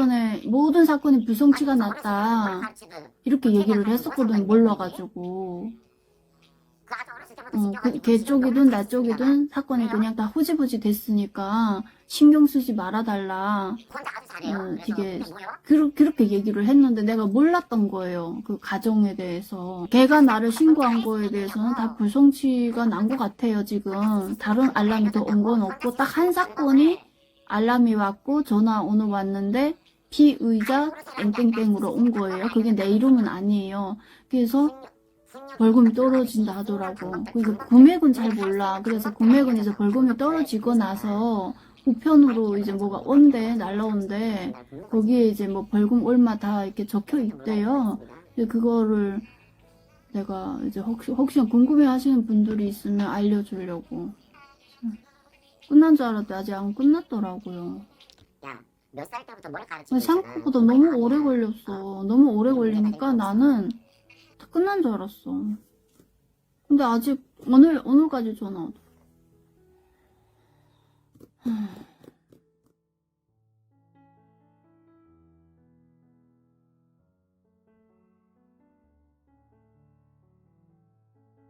전에 모든 사건이 불성취가 났다. 이렇게 얘기를 했었거든, 몰라가지고. 어, 그, 걔 쪽이든 나 쪽이든 사건이 그냥 다 후지부지 됐으니까 신경 쓰지 말아달라. 어, 되게 그, 그렇게 얘기를 했는데 내가 몰랐던 거예요. 그 가정에 대해서. 걔가 나를 신고한 거에 대해서는 다 불성취가 난 것 같아요, 지금. 다른 알람이 더 온 건 없고 딱 한 사건이 알람이 왔고 전화 오늘 왔는데 피의자 땡땡땡으로 온 거예요. 그게 내 이름은 아니에요. 그래서 벌금이 떨어진다 하더라고. 그러니까 금액은 잘 몰라. 그래서 금액은 이제 벌금이 떨어지고 나서 우편으로 이제 뭐가 온대, 날라온대. 거기에 이제 뭐 벌금 얼마 다 이렇게 적혀 있대요. 그거를 내가 이제 혹시, 혹시 궁금해 하시는 분들이 있으면 알려주려고. 끝난 줄 알았는데 아직 안 끝났더라고요. 몇 살 때부터 뭘 가르치고 생각보다 너무 오래 걸렸어. 너무 오래 걸리니까 나는 다 끝난 줄 알았어. 근데 아직 오늘 오늘까지 전화. 와.